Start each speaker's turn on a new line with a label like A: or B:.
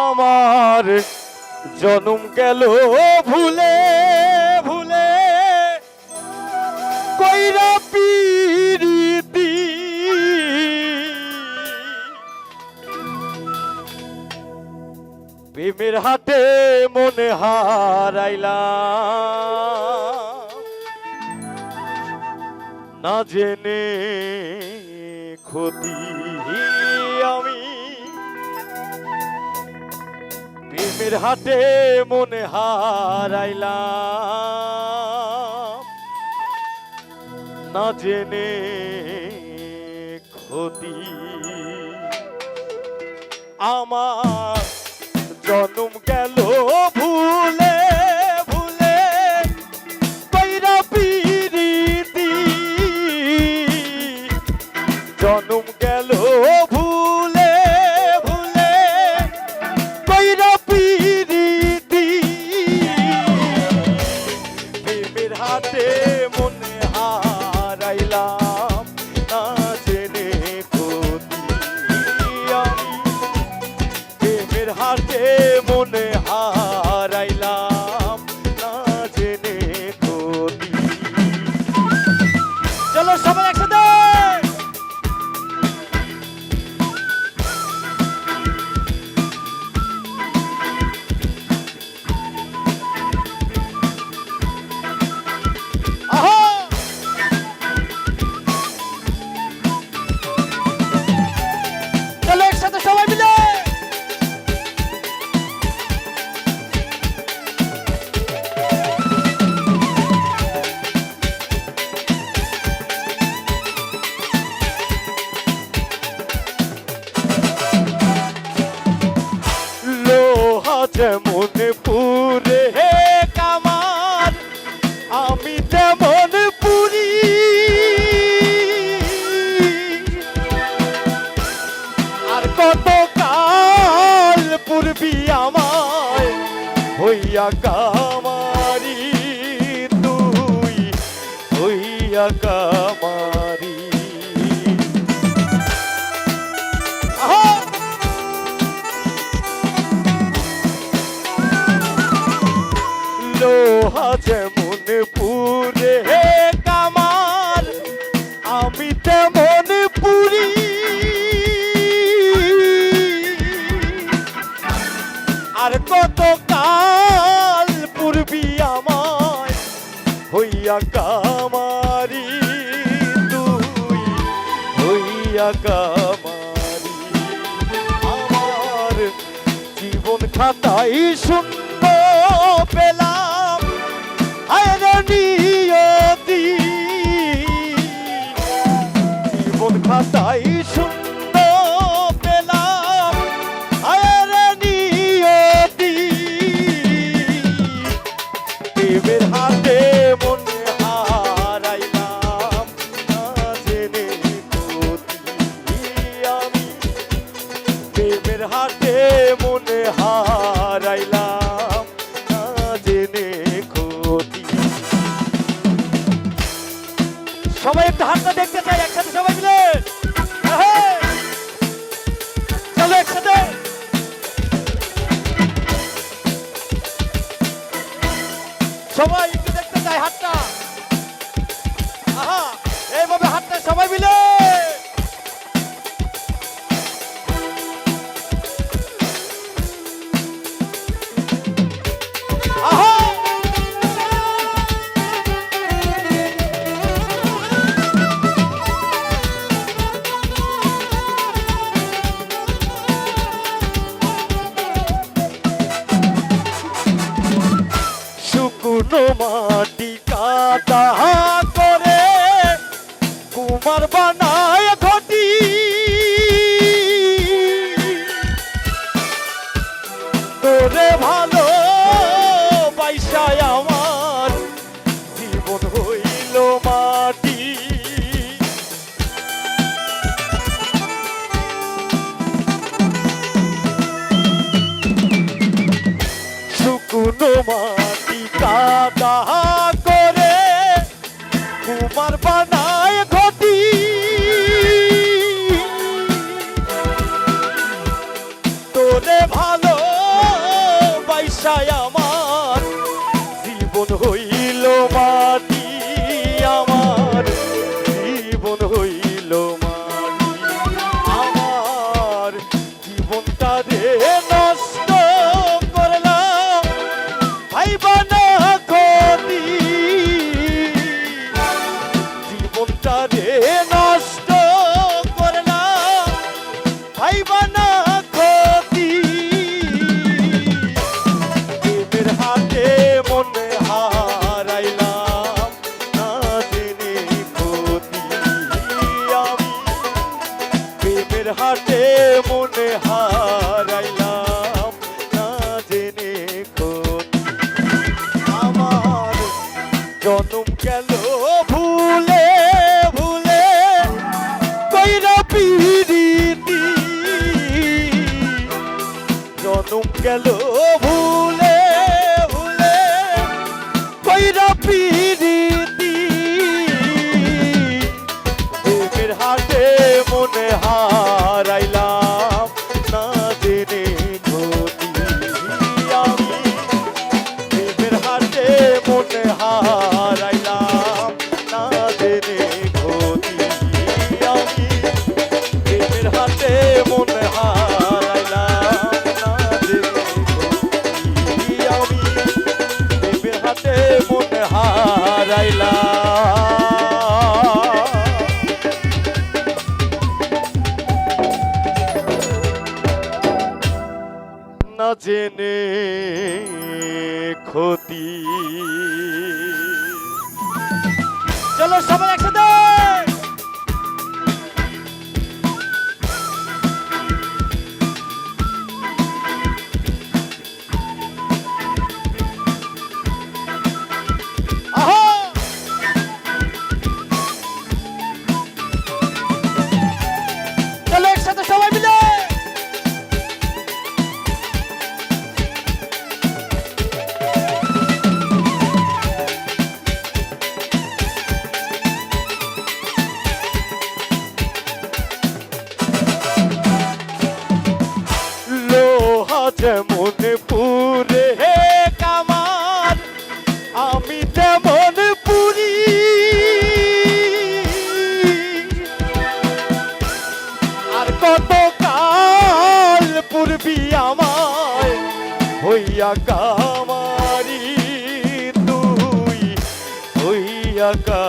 A: আমার জনম গেল ভুলে ভুলে। কইরা পিরিতি। প্রেমের হাতে মনে হারাইলাম। না জেনে ক্ষতি প্রেমের হাটে মনে হারাইলাম। না জেনে ক্ষতি। আমার জন্ম গেল ভুলে হইয়া কামারি তুই হইয়া কামারি কামারি তুই হইয়া কামারি। আমার জীবন খাতাই শূন্য পেলাম। আয়রে সবাই একটু হাতটা দেখতে চাই একসাথে সবাই মিলে হ্যাঁ। চলো একসাথে সবাই কুমার বানায় ঘটি। তোরে ভালো পয়সায় আমার জীবন হইল মাটি। শুকনো মাটি কাদা প্রেমের হাটে মনে হারাইলাম। না জেনে আমার জনম গেল। ভুলে ভুলে কইরা পিরিতি জনম গেল ভুলে জেনে ক্ষতি। চলো সবাই একসাথে! যেমন পুরে কামার, আমি তেমন পুরি। আর কত কাল পূর্বি আমায় হইয়া কামারি তুই, হইয়া কা